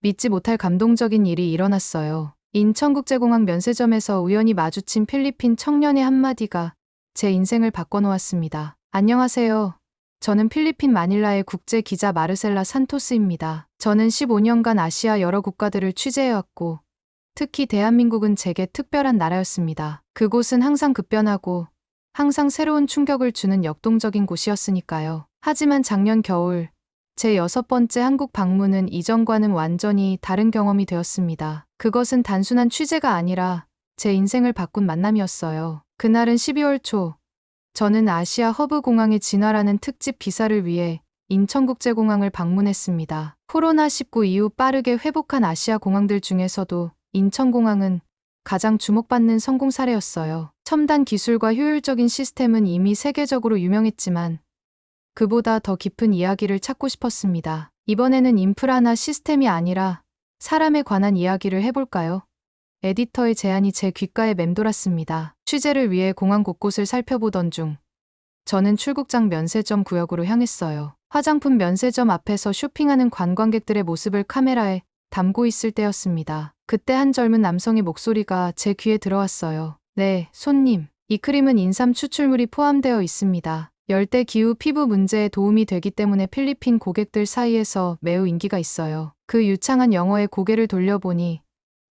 믿지 못할 감동적인 일이 일어났어요. 인천국제공항 면세점에서 우연히 마주친 필리핀 청년의 한마디가 제 인생을 바꿔놓았습니다. 안녕하세요. 저는 필리핀 마닐라의 국제 기자 마르셀라 산토스입니다. 저는 15년간 아시아 여러 국가들을 취재해왔고, 특히 대한민국은 제게 특별한 나라였습니다. 그곳은 항상 급변하고, 항상 새로운 충격을 주는 역동적인 곳이었으니까요. 하지만 작년 겨울, 제 여섯 번째 한국 방문은 이전과는 완전히 다른 경험이 되었습니다. 그것은 단순한 취재가 아니라 제 인생을 바꾼 만남이었어요. 그날은 12월 초, 저는 아시아 허브 공항의 진화라는 특집 기사를 위해 인천국제공항을 방문했습니다. 코로나19 이후 빠르게 회복한 아시아 공항들 중에서도 인천공항은 가장 주목받는 성공 사례였어요. 첨단 기술과 효율적인 시스템은 이미 세계적으로 유명했지만 그보다 더 깊은 이야기를 찾고 싶었습니다. 이번에는 인프라나 시스템이 아니라 사람에 관한 이야기를 해볼까요? 에디터의 제안이 제 귓가에 맴돌았습니다. 취재를 위해 공항 곳곳을 살펴보던 중 저는 출국장 면세점 구역으로 향했어요. 화장품 면세점 앞에서 쇼핑하는 관광객들의 모습을 카메라에 담고 있을 때였습니다. 그때 한 젊은 남성의 목소리가 제 귀에 들어왔어요. 네, 손님. 이 크림은 인삼 추출물이 포함되어 있습니다. 열대 기후 피부 문제에 도움이 되기 때문에 필리핀 고객들 사이에서 매우 인기가 있어요. 그 유창한 영어에 고개를 돌려보니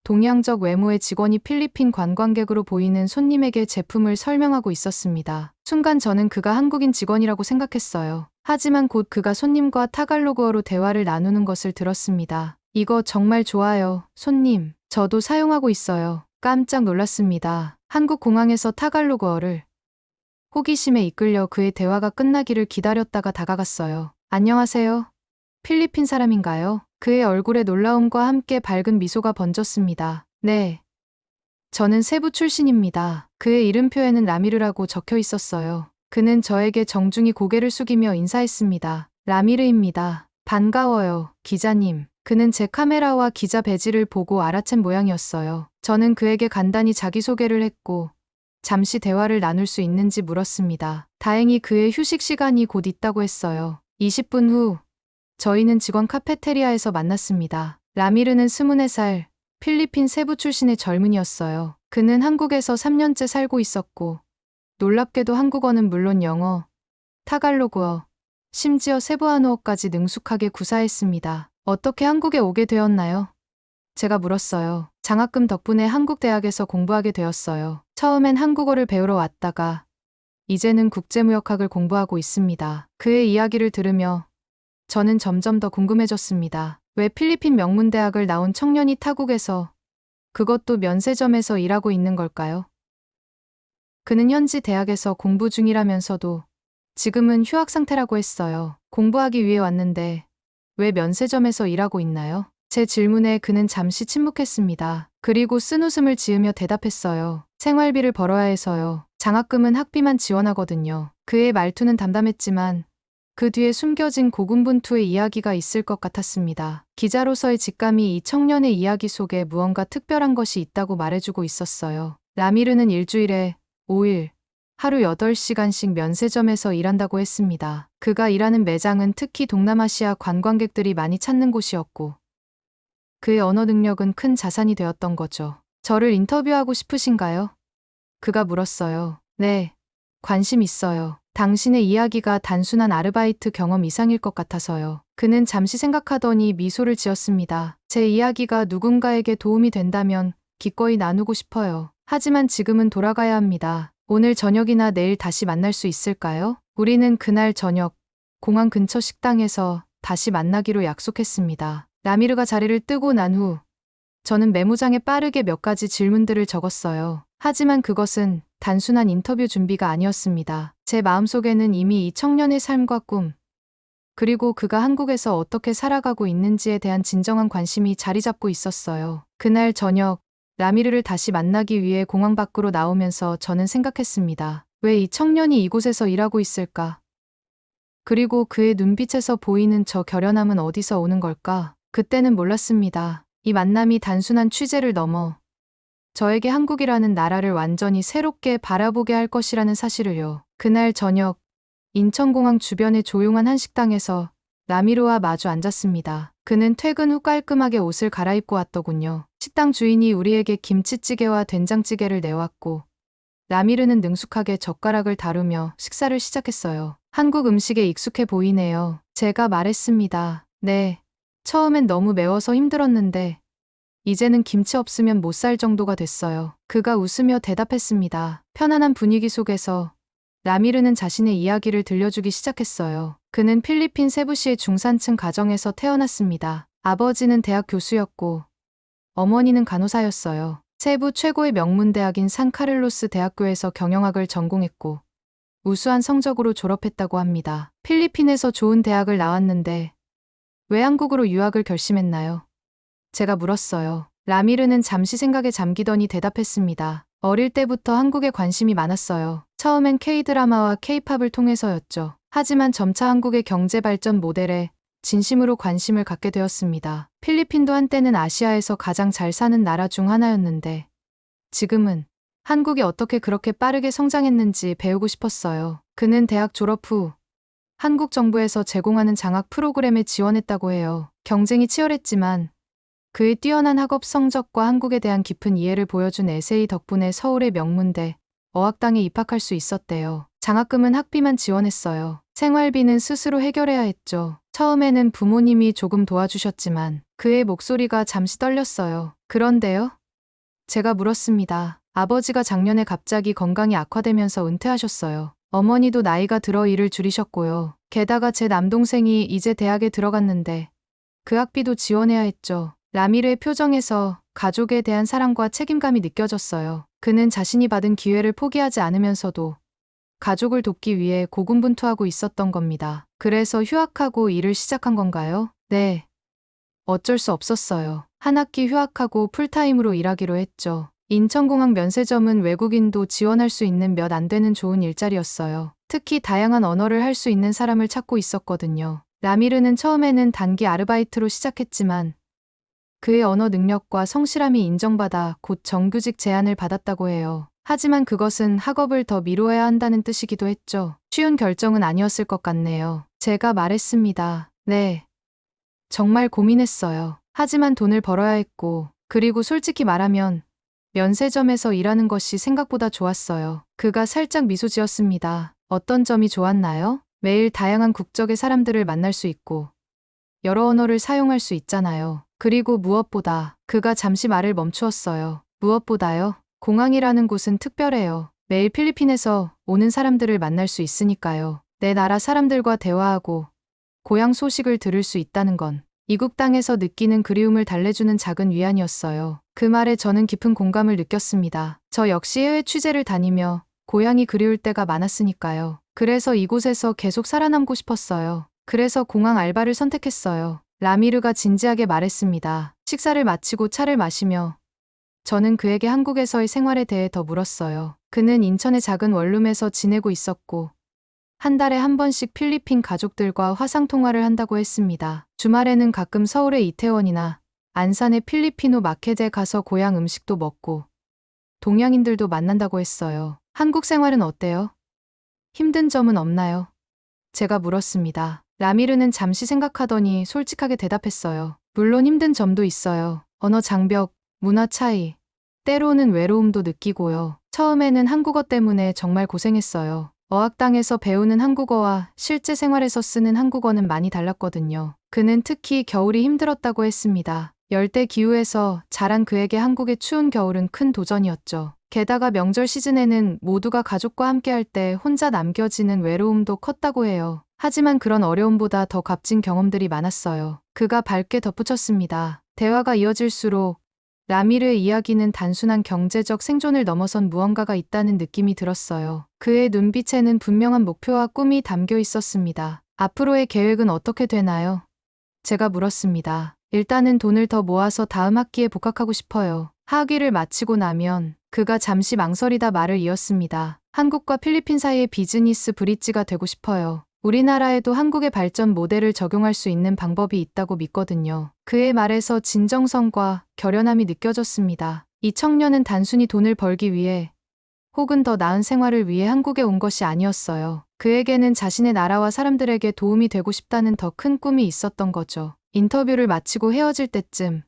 동양적 외모의 직원이 필리핀 관광객으로 보이는 손님에게 제품을 설명하고 있었습니다. 순간 저는 그가 한국인 직원이라고 생각했어요. 하지만 곧 그가 손님과 타갈로그어로 대화를 나누는 것을 들었습니다. 이거 정말 좋아요, 손님. 저도 사용하고 있어요. 깜짝 놀랐습니다. 한국 공항에서 타갈로그어를 호기심에 이끌려 그의 대화가 끝나기를 기다렸다가 다가갔어요. 안녕하세요. 필리핀 사람인가요? 그의 얼굴에 놀라움과 함께 밝은 미소가 번졌습니다. 네. 저는 세부 출신입니다. 그의 이름표에는 라미르라고 적혀 있었어요. 그는 저에게 정중히 고개를 숙이며 인사했습니다. 라미르입니다. 반가워요, 기자님. 그는 제 카메라와 기자 배지를 보고 알아챈 모양이었어요. 저는 그에게 간단히 자기소개를 했고, 잠시 대화를 나눌 수 있는지 물었습니다. 다행히 그의 휴식 시간이 곧 있다고 했어요. 20분 후, 저희는 직원 카페테리아에서 만났습니다. 라미르는 24살, 필리핀 세부 출신의 젊은이였어요. 그는 한국에서 3년째 살고 있었고, 놀랍게도 한국어는 물론 영어, 타갈로그어, 심지어 세부한어까지 능숙하게 구사했습니다. 어떻게 한국에 오게 되었나요? 제가 물었어요. 장학금 덕분에 한국 대학에서 공부하게 되었어요. 처음엔 한국어를 배우러 왔다가 이제는 국제무역학을 공부하고 있습니다. 그의 이야기를 들으며 저는 점점 더 궁금해졌습니다. 왜 필리핀 명문대학을 나온 청년이 타국에서 그것도 면세점에서 일하고 있는 걸까요? 그는 현지 대학에서 공부 중이라면서도 지금은 휴학 상태라고 했어요. 공부하기 위해 왔는데 왜 면세점에서 일하고 있나요? 제 질문에 그는 잠시 침묵했습니다. 그리고 쓴 웃음을 지으며 대답했어요. 생활비를 벌어야 해서요. 장학금은 학비만 지원하거든요. 그의 말투는 담담했지만 그 뒤에 숨겨진 고군분투의 이야기가 있을 것 같았습니다. 기자로서의 직감이 이 청년의 이야기 속에 무언가 특별한 것이 있다고 말해주고 있었어요. 라미르는 일주일에 5일, 하루 8시간씩 면세점에서 일한다고 했습니다. 그가 일하는 매장은 특히 동남아시아 관광객들이 많이 찾는 곳이었고, 그의 언어 능력은 큰 자산이 되었던 거죠. 저를 인터뷰하고 싶으신가요? 그가 물었어요. 네. 관심 있어요. 당신의 이야기가 단순한 아르바이트 경험 이상일 것 같아서요. 그는 잠시 생각하더니 미소를 지었습니다. 제 이야기가 누군가에게 도움이 된다면 기꺼이 나누고 싶어요. 하지만 지금은 돌아가야 합니다. 오늘 저녁이나 내일 다시 만날 수 있을까요? 우리는 그날 저녁 공항 근처 식당에서 다시 만나기로 약속했습니다. 라미르가 자리를 뜨고 난 후 저는 메모장에 빠르게 몇 가지 질문들을 적었어요. 하지만 그것은 단순한 인터뷰 준비가 아니었습니다. 제 마음속에는 이미 이 청년의 삶과 꿈, 그리고 그가 한국에서 어떻게 살아가고 있는지에 대한 진정한 관심이 자리 잡고 있었어요. 그날 저녁, 라미르를 다시 만나기 위해 공항 밖으로 나오면서 저는 생각했습니다. 왜 이 청년이 이곳에서 일하고 있을까? 그리고 그의 눈빛에서 보이는 저 결연함은 어디서 오는 걸까? 그때는 몰랐습니다. 이 만남이 단순한 취재를 넘어 저에게 한국이라는 나라를 완전히 새롭게 바라보게 할 것이라는 사실을요. 그날 저녁 인천공항 주변의 조용한 한식당에서 라미르와 마주 앉았습니다. 그는 퇴근 후 깔끔하게 옷을 갈아입고 왔더군요. 식당 주인이 우리에게 김치찌개와 된장찌개를 내왔고 라미르는 능숙하게 젓가락을 다루며 식사를 시작했어요. 한국 음식에 익숙해 보이네요. 제가 말했습니다. 네. 처음엔 너무 매워서 힘들었는데 이제는 김치 없으면 못 살 정도가 됐어요. 그가 웃으며 대답했습니다. 편안한 분위기 속에서 라미르는 자신의 이야기를 들려주기 시작했어요. 그는 필리핀 세부시의 중산층 가정에서 태어났습니다. 아버지는 대학 교수였고 어머니는 간호사였어요. 세부 최고의 명문 대학인 산카를로스 대학교에서 경영학을 전공했고 우수한 성적으로 졸업했다고 합니다. 필리핀에서 좋은 대학을 나왔는데 왜 한국으로 유학을 결심했나요? 제가 물었어요. 라미르는 잠시 생각에 잠기더니 대답했습니다. 어릴 때부터 한국에 관심이 많았어요. 처음엔 K-드라마와 K-팝을 통해서였죠. 하지만 점차 한국의 경제 발전 모델에 진심으로 관심을 갖게 되었습니다. 필리핀도 한때는 아시아에서 가장 잘 사는 나라 중 하나였는데 지금은 한국이 어떻게 그렇게 빠르게 성장했는지 배우고 싶었어요. 그는 대학 졸업 후 한국 정부에서 제공하는 장학 프로그램에 지원했다고 해요. 경쟁이 치열했지만 그의 뛰어난 학업 성적과 한국에 대한 깊은 이해를 보여준 에세이 덕분에 서울의 명문대 어학당에 입학할 수 있었대요. 장학금은 학비만 지원했어요. 생활비는 스스로 해결해야 했죠. 처음에는 부모님이 조금 도와주셨지만 그의 목소리가 잠시 떨렸어요. 그런데요? 제가 물었습니다. 아버지가 작년에 갑자기 건강이 악화되면서 은퇴하셨어요. 어머니도 나이가 들어 일을 줄이셨고요. 게다가 제 남동생이 이제 대학에 들어갔는데 그 학비도 지원해야 했죠. 라미르의 표정에서 가족에 대한 사랑과 책임감이 느껴졌어요. 그는 자신이 받은 기회를 포기하지 않으면서도 가족을 돕기 위해 고군분투하고 있었던 겁니다. 그래서 휴학하고 일을 시작한 건가요? 네. 어쩔 수 없었어요. 한 학기 휴학하고 풀타임으로 일하기로 했죠. 인천공항 면세점은 외국인도 지원할 수 있는 몇 안 되는 좋은 일자리였어요. 특히 다양한 언어를 할 수 있는 사람을 찾고 있었거든요. 라미르는 처음에는 단기 아르바이트로 시작했지만 그의 언어 능력과 성실함이 인정받아 곧 정규직 제안을 받았다고 해요. 하지만 그것은 학업을 더 미루어야 한다는 뜻이기도 했죠. 쉬운 결정은 아니었을 것 같네요. 제가 말했습니다. 네. 정말 고민했어요. 하지만 돈을 벌어야 했고, 그리고 솔직히 말하면 면세점에서 일하는 것이 생각보다 좋았어요. 그가 살짝 미소 지었습니다. 어떤 점이 좋았나요? 매일 다양한 국적의 사람들을 만날 수 있고, 여러 언어를 사용할 수 있잖아요. 그리고 무엇보다 그가 잠시 말을 멈추었어요. 무엇보다요? 공항이라는 곳은 특별해요. 매일 필리핀에서 오는 사람들을 만날 수 있으니까요. 내 나라 사람들과 대화하고 고향 소식을 들을 수 있다는 건 이국 땅에서 느끼는 그리움을 달래주는 작은 위안이었어요. 그 말에 저는 깊은 공감을 느꼈습니다. 저 역시 해외 취재를 다니며 고향이 그리울 때가 많았으니까요. 그래서 이곳에서 계속 살아남고 싶었어요. 그래서 공항 알바를 선택했어요. 라미르가 진지하게 말했습니다. 식사를 마치고 차를 마시며 저는 그에게 한국에서의 생활에 대해 더 물었어요. 그는 인천의 작은 원룸에서 지내고 있었고 한 달에 한 번씩 필리핀 가족들과 화상통화를 한다고 했습니다. 주말에는 가끔 서울의 이태원이나 안산의 필리피노 마켓에 가서 고향 음식도 먹고 동양인들도 만난다고 했어요. 한국 생활은 어때요? 힘든 점은 없나요? 제가 물었습니다. 라미르는 잠시 생각하더니 솔직하게 대답했어요. 물론 힘든 점도 있어요. 언어 장벽, 문화 차이, 때로는 외로움도 느끼고요. 처음에는 한국어 때문에 정말 고생했어요. 어학당에서 배우는 한국어와 실제 생활에서 쓰는 한국어는 많이 달랐거든요. 그는 특히 겨울이 힘들었다고 했습니다. 열대 기후에서 자란 그에게 한국의 추운 겨울은 큰 도전이었죠. 게다가 명절 시즌에는 모두가 가족과 함께 할 때 혼자 남겨지는 외로움도 컸다고 해요. 하지만 그런 어려움보다 더 값진 경험들이 많았어요. 그가 밝게 덧붙였습니다. 대화가 이어질수록 라미르의 이야기는 단순한 경제적 생존을 넘어선 무언가가 있다는 느낌이 들었어요. 그의 눈빛에는 분명한 목표와 꿈이 담겨 있었습니다. 앞으로의 계획은 어떻게 되나요? 제가 물었습니다. 일단은 돈을 더 모아서 다음 학기에 복학하고 싶어요. 학위를 마치고 나면 그가 잠시 망설이다 말을 이었습니다. 한국과 필리핀 사이의 비즈니스 브릿지가 되고 싶어요. 우리나라에도 한국의 발전 모델을 적용할 수 있는 방법이 있다고 믿거든요. 그의 말에서 진정성과 결연함이 느껴졌습니다. 이 청년은 단순히 돈을 벌기 위해 혹은 더 나은 생활을 위해 한국에 온 것이 아니었어요. 그에게는 자신의 나라와 사람들에게 도움이 되고 싶다는 더 큰 꿈이 있었던 거죠. 인터뷰를 마치고 헤어질 때쯤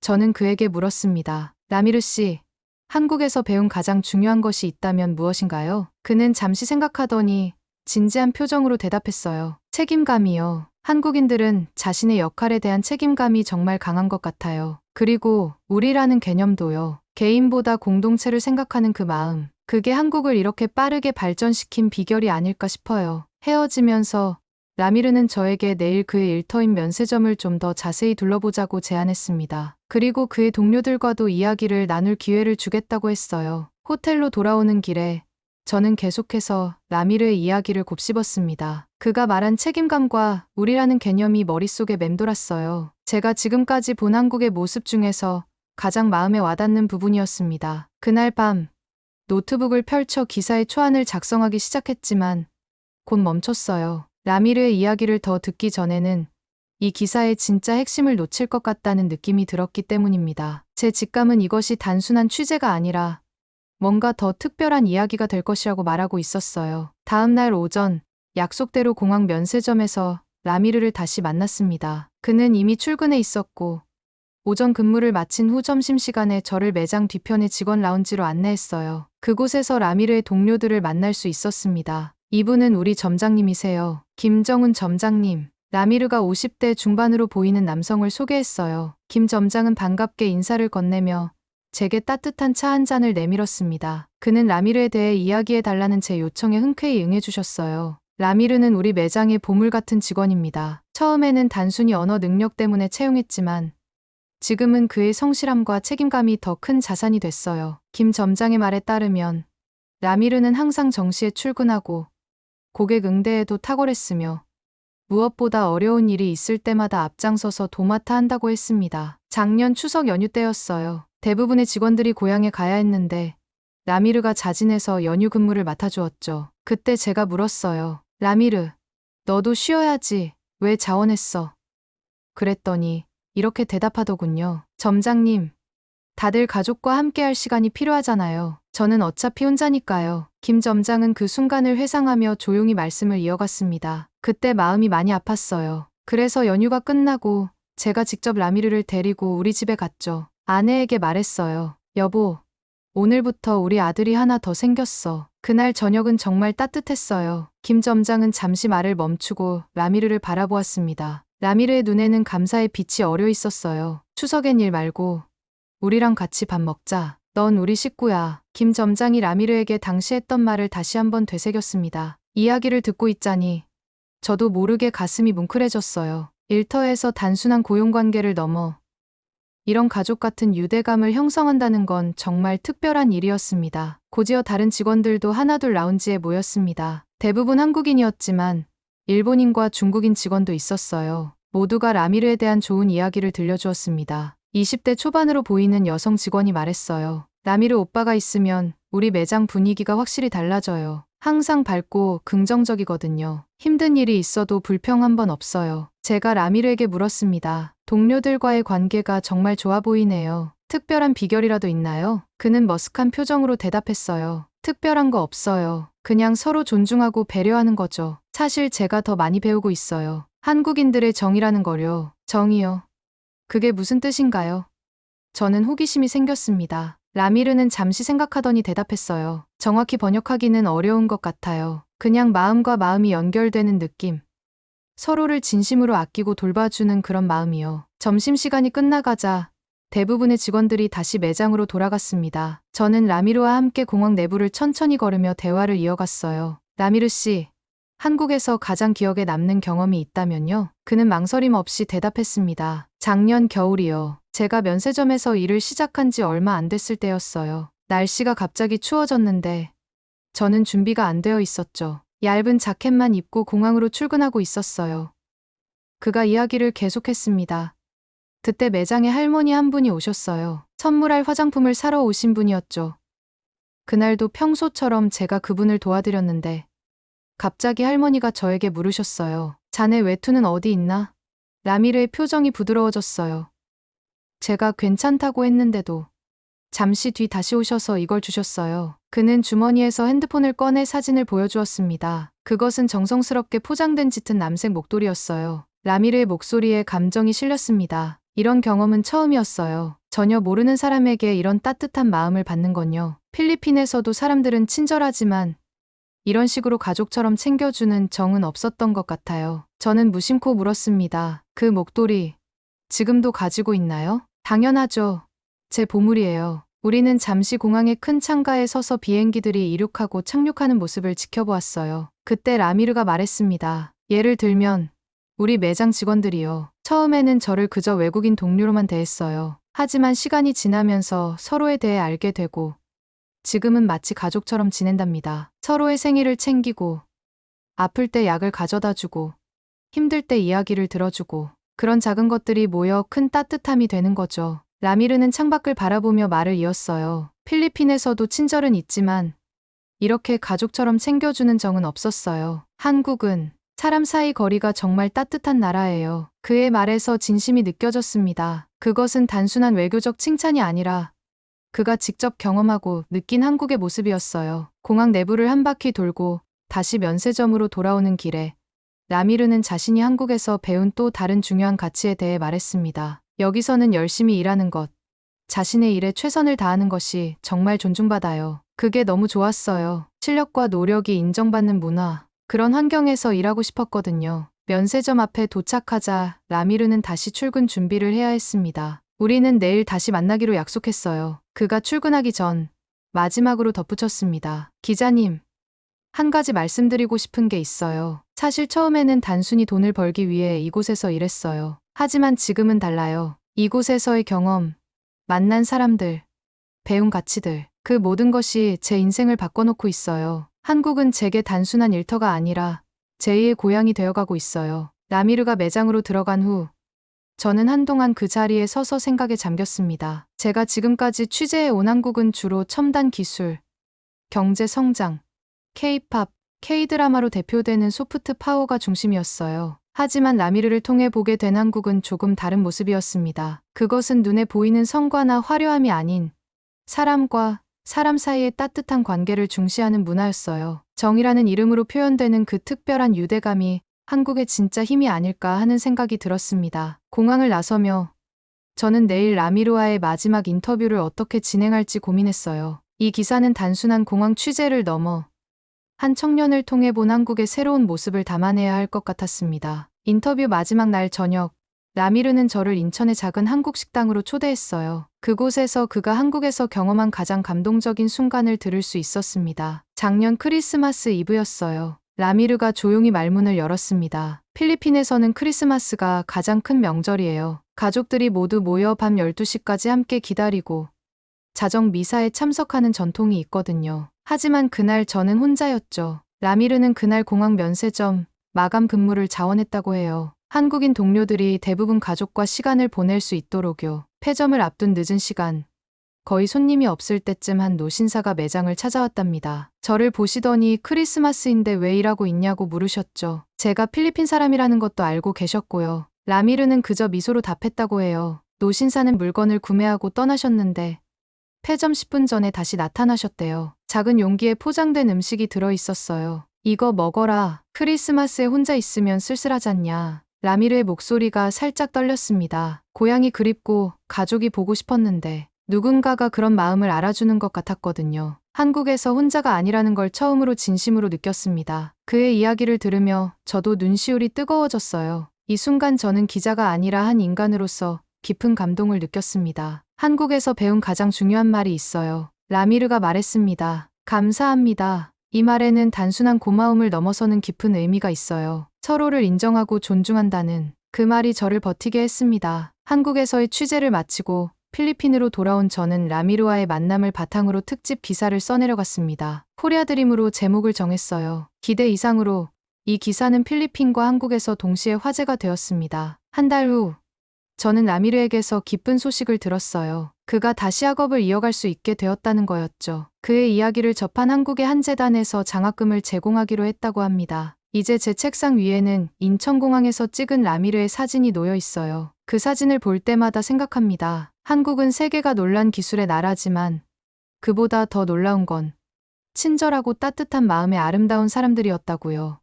저는 그에게 물었습니다. 라미르 씨, 한국에서 배운 가장 중요한 것이 있다면 무엇인가요? 그는 잠시 생각하더니 진지한 표정으로 대답했어요. 책임감이요. 한국인들은 자신의 역할에 대한 책임감이 정말 강한 것 같아요. 그리고 우리라는 개념도요. 개인보다 공동체를 생각하는 그 마음. 그게 한국을 이렇게 빠르게 발전시킨 비결이 아닐까 싶어요. 헤어지면서 라미르는 저에게 내일 그의 일터인 면세점을 좀 더 자세히 둘러보자고 제안했습니다. 그리고 그의 동료들과도 이야기를 나눌 기회를 주겠다고 했어요. 호텔로 돌아오는 길에 저는 계속해서 라미르의 이야기를 곱씹었습니다. 그가 말한 책임감과 우리라는 개념이 머릿속에 맴돌았어요. 제가 지금까지 본 한국의 모습 중에서 가장 마음에 와닿는 부분이었습니다. 그날 밤 노트북을 펼쳐 기사의 초안을 작성하기 시작했지만 곧 멈췄어요. 라미르의 이야기를 더 듣기 전에는 이 기사의 진짜 핵심을 놓칠 것 같다는 느낌이 들었기 때문입니다. 제 직감은 이것이 단순한 취재가 아니라 뭔가 더 특별한 이야기가 될 것이라고 말하고 있었어요. 다음 날 오전 약속대로 공항 면세점에서 라미르를 다시 만났습니다. 그는 이미 출근해 있었고 오전 근무를 마친 후 점심시간에 저를 매장 뒤편의 직원 라운지로 안내했어요. 그곳에서 라미르의 동료들을 만날 수 있었습니다. 이분은 우리 점장님이세요. 김정훈 점장님. 라미르가 50대 중반으로 보이는 남성을 소개했어요. 김 점장은 반갑게 인사를 건네며 제게 따뜻한 차 한 잔을 내밀었습니다. 그는 라미르에 대해 이야기해 달라는 제 요청에 흔쾌히 응해주셨어요. 라미르는 우리 매장의 보물 같은 직원입니다. 처음에는 단순히 언어 능력 때문에 채용했지만 지금은 그의 성실함과 책임감이 더 큰 자산이 됐어요. 김 점장의 말에 따르면 라미르는 항상 정시에 출근하고 고객 응대에도 탁월했으며 무엇보다 어려운 일이 있을 때마다 앞장서서 도맡아 한다고 했습니다. 작년 추석 연휴 때였어요. 대부분의 직원들이 고향에 가야 했는데 라미르가 자진해서 연휴 근무를 맡아주었죠. 그때 제가 물었어요. 라미르, 너도 쉬어야지. 왜 자원했어? 그랬더니 이렇게 대답하더군요. 점장님, 다들 가족과 함께 할 시간이 필요하잖아요. 저는 어차피 혼자니까요. 김 점장은 그 순간을 회상하며 조용히 말씀을 이어갔습니다. 그때 마음이 많이 아팠어요. 그래서 연휴가 끝나고 제가 직접 라미르를 데리고 우리 집에 갔죠. 아내에게 말했어요. 여보, 오늘부터 우리 아들이 하나 더 생겼어. 그날 저녁은 정말 따뜻했어요. 김 점장은 잠시 말을 멈추고 라미르를 바라보았습니다. 라미르의 눈에는 감사의 빛이 어려 있었어요. 추석엔 일 말고 우리랑 같이 밥 먹자. 넌 우리 식구야. 김 점장이 라미르에게 당시 했던 말을 다시 한번 되새겼습니다. 이야기를 듣고 있자니 저도 모르게 가슴이 뭉클해졌어요. 일터에서 단순한 고용관계를 넘어 이런 가족 같은 유대감을 형성한다는 건 정말 특별한 일이었습니다. 고지어 다른 직원들도 하나둘 라운지에 모였습니다. 대부분 한국인이었지만 일본인과 중국인 직원도 있었어요. 모두가 라미르에 대한 좋은 이야기를 들려주었습니다. 20대 초반으로 보이는 여성 직원이 말했어요. 라미르 오빠가 있으면 우리 매장 분위기가 확실히 달라져요. 항상 밝고 긍정적이거든요. 힘든 일이 있어도 불평 한 번 없어요. 제가 라미르에게 물었습니다. 동료들과의 관계가 정말 좋아 보이네요. 특별한 비결이라도 있나요? 그는 머쓱한 표정으로 대답했어요. 특별한 거 없어요. 그냥 서로 존중하고 배려하는 거죠. 사실 제가 더 많이 배우고 있어요. 한국인들의 정이라는 거요. 정이요. 그게 무슨 뜻인가요? 저는 호기심이 생겼습니다. 라미르는 잠시 생각하더니 대답했어요. 정확히 번역하기는 어려운 것 같아요. 그냥 마음과 마음이 연결되는 느낌. 서로를 진심으로 아끼고 돌봐주는 그런 마음이요. 점심시간이 끝나가자 대부분의 직원들이 다시 매장으로 돌아갔습니다. 저는 라미르와 함께 공항 내부를 천천히 걸으며 대화를 이어갔어요. 라미르 씨, 한국에서 가장 기억에 남는 경험이 있다면요? 그는 망설임 없이 대답했습니다. 작년 겨울이요. 제가 면세점에서 일을 시작한 지 얼마 안 됐을 때였어요. 날씨가 갑자기 추워졌는데 저는 준비가 안 되어 있었죠. 얇은 자켓만 입고 공항으로 출근하고 있었어요. 그가 이야기를 계속했습니다. 그때 매장에 할머니 한 분이 오셨어요. 선물할 화장품을 사러 오신 분이었죠. 그날도 평소처럼 제가 그분을 도와드렸는데 갑자기 할머니가 저에게 물으셨어요. 자네 외투는 어디 있나? 라미르의 표정이 부드러워졌어요. 제가 괜찮다고 했는데도 잠시 뒤 다시 오셔서 이걸 주셨어요. 그는 주머니에서 핸드폰을 꺼내 사진을 보여주었습니다. 그것은 정성스럽게 포장된 짙은 남색 목도리였어요. 라미르의 목소리에 감정이 실렸습니다. 이런 경험은 처음이었어요. 전혀 모르는 사람에게 이런 따뜻한 마음을 받는 건요. 필리핀에서도 사람들은 친절하지만 이런 식으로 가족처럼 챙겨주는 정은 없었던 것 같아요. 저는 무심코 물었습니다. 그 목도리 지금도 가지고 있나요? 당연하죠. 제 보물이에요. 우리는 잠시 공항의 큰 창가에 서서 비행기들이 이륙하고 착륙하는 모습을 지켜보았어요. 그때 라미르가 말했습니다. 예를 들면 우리 매장 직원들이요. 처음에는 저를 그저 외국인 동료로만 대했어요. 하지만 시간이 지나면서 서로에 대해 알게 되고 지금은 마치 가족처럼 지낸답니다. 서로의 생일을 챙기고 아플 때 약을 가져다 주고 힘들 때 이야기를 들어주고 그런 작은 것들이 모여 큰 따뜻함이 되는 거죠. 라미르는 창밖을 바라보며 말을 이었어요. 필리핀에서도 친절은 있지만 이렇게 가족처럼 챙겨주는 정은 없었어요. 한국은 사람 사이 거리가 정말 따뜻한 나라예요. 그의 말에서 진심이 느껴졌습니다. 그것은 단순한 외교적 칭찬이 아니라 그가 직접 경험하고 느낀 한국의 모습이었어요. 공항 내부를 한 바퀴 돌고 다시 면세점으로 돌아오는 길에 라미르는 자신이 한국에서 배운 또 다른 중요한 가치에 대해 말했습니다. 여기서는 열심히 일하는 것, 자신의 일에 최선을 다하는 것이 정말 존중받아요. 그게 너무 좋았어요. 실력과 노력이 인정받는 문화, 그런 환경에서 일하고 싶었거든요. 면세점 앞에 도착하자 라미르는 다시 출근 준비를 해야 했습니다. 우리는 내일 다시 만나기로 약속했어요. 그가 출근하기 전 마지막으로 덧붙였습니다. 기자님, 한 가지 말씀드리고 싶은 게 있어요. 사실 처음에는 단순히 돈을 벌기 위해 이곳에서 일했어요. 하지만 지금은 달라요. 이곳에서의 경험, 만난 사람들, 배운 가치들, 그 모든 것이 제 인생을 바꿔놓고 있어요. 한국은 제게 단순한 일터가 아니라 제2의 고향이 되어가고 있어요. 라미르가 매장으로 들어간 후 저는 한동안 그 자리에 서서 생각에 잠겼습니다. 제가 지금까지 취재해 온 한국은 주로 첨단 기술, 경제 성장, K-팝, K-드라마로 대표되는 소프트 파워가 중심이었어요. 하지만 라미르를 통해 보게 된 한국은 조금 다른 모습이었습니다. 그것은 눈에 보이는 성과나 화려함이 아닌 사람과 사람 사이의 따뜻한 관계를 중시하는 문화였어요. 정이라는 이름으로 표현되는 그 특별한 유대감이 한국의 진짜 힘이 아닐까 하는 생각이 들었습니다. 공항을 나서며 저는 내일 라미르와의 마지막 인터뷰를 어떻게 진행할지 고민했어요. 이 기사는 단순한 공항 취재를 넘어 한 청년을 통해 본 한국의 새로운 모습을 담아내야 할 것 같았습니다. 인터뷰 마지막 날 저녁, 라미르는 저를 인천의 작은 한국 식당으로 초대했어요. 그곳에서 그가 한국에서 경험한 가장 감동적인 순간을 들을 수 있었습니다. 작년 크리스마스 이브였어요. 라미르가 조용히 말문을 열었습니다. 필리핀에서는 크리스마스가 가장 큰 명절이에요. 가족들이 모두 모여 밤 12시까지 함께 기다리고 자정 미사에 참석하는 전통이 있거든요. 하지만 그날 저는 혼자였죠. 라미르는 그날 공항 면세점 마감 근무를 자원했다고 해요. 한국인 동료들이 대부분 가족과 시간을 보낼 수 있도록요. 폐점을 앞둔 늦은 시간. 거의 손님이 없을 때쯤 한 노신사가 매장을 찾아왔답니다. 저를 보시더니 크리스마스인데 왜 일하고 있냐고 물으셨죠. 제가 필리핀 사람이라는 것도 알고 계셨고요. 라미르는 그저 미소로 답했다고 해요. 노신사는 물건을 구매하고 떠나셨는데 폐점 10분 전에 다시 나타나셨대요. 작은 용기에 포장된 음식이 들어 있었어요. 이거 먹어라. 크리스마스에 혼자 있으면 쓸쓸하잖냐. 라미르의 목소리가 살짝 떨렸습니다. 고향이 그립고 가족이 보고 싶었는데 누군가가 그런 마음을 알아주는 것 같았거든요. 한국에서 혼자가 아니라는 걸 처음으로 진심으로 느꼈습니다. 그의 이야기를 들으며 저도 눈시울이 뜨거워졌어요. 이 순간 저는 기자가 아니라 한 인간으로서 깊은 감동을 느꼈습니다. 한국에서 배운 가장 중요한 말이 있어요. 라미르가 말했습니다. 감사합니다. 이 말에는 단순한 고마움을 넘어서는 깊은 의미가 있어요. 서로를 인정하고 존중한다는 그 말이 저를 버티게 했습니다. 한국에서의 취재를 마치고 필리핀으로 돌아온 저는 라미르와의 만남을 바탕으로 특집 기사를 써내려갔습니다. 코리아 드림으로 제목을 정했어요. 기대 이상으로 이 기사는 필리핀과 한국에서 동시에 화제가 되었습니다. 한 달 후, 저는 라미르에게서 기쁜 소식을 들었어요. 그가 다시 학업을 이어갈 수 있게 되었다는 거였죠. 그의 이야기를 접한 한국의 한 재단에서 장학금을 제공하기로 했다고 합니다. 이제 제 책상 위에는 인천공항에서 찍은 라미르의 사진이 놓여 있어요. 그 사진을 볼 때마다 생각합니다. 한국은 세계가 놀란 기술의 나라지만 그보다 더 놀라운 건 친절하고 따뜻한 마음의 아름다운 사람들이었다고요.